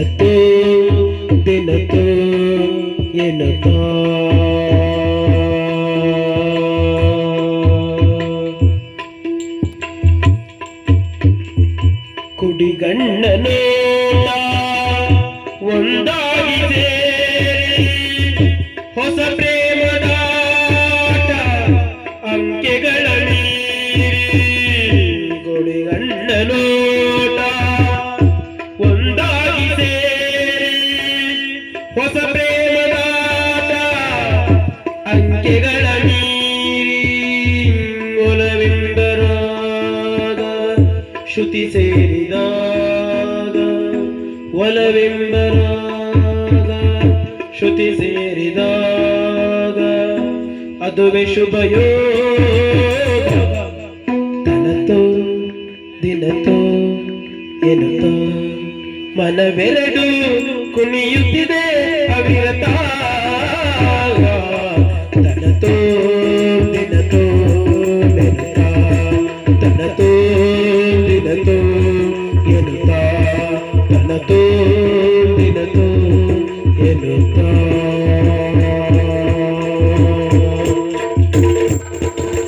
ತನತೋ ದಿನತೆ ಎನ್ನುತ್ತಾ. ಕುಡಿಗಣ್ಣನೋ ಒಂದಾಗಿದೆ. ಹೊಸ ಹೊಸ ಪ್ರೇಮದಾತ, ಅಂಕೆಗಳ ಮೀರಿ ಒಲವೆಂದರಾಗ ಶ್ರುತಿ ಸೇರಿದಾಗ, ಒಲವೆಂಬರಾಗ, ಶ್ರುತಿ ಸೇರಿದಾಗ, ಅದುವೆ ಶುಭಯೋ ತನತೋ, ದಿನತೋ, ಎನತೋ, ಮನವೆರಡು ಕುಣಿಯುತ್ತಿದೆ ಅವಿರತ ತನತೋ ದಿನತೋ ನೆನತ ತನತೋ ದಿನತೋ ಎನುತ ತನತೋ ದಿನತೋ ಎನುತ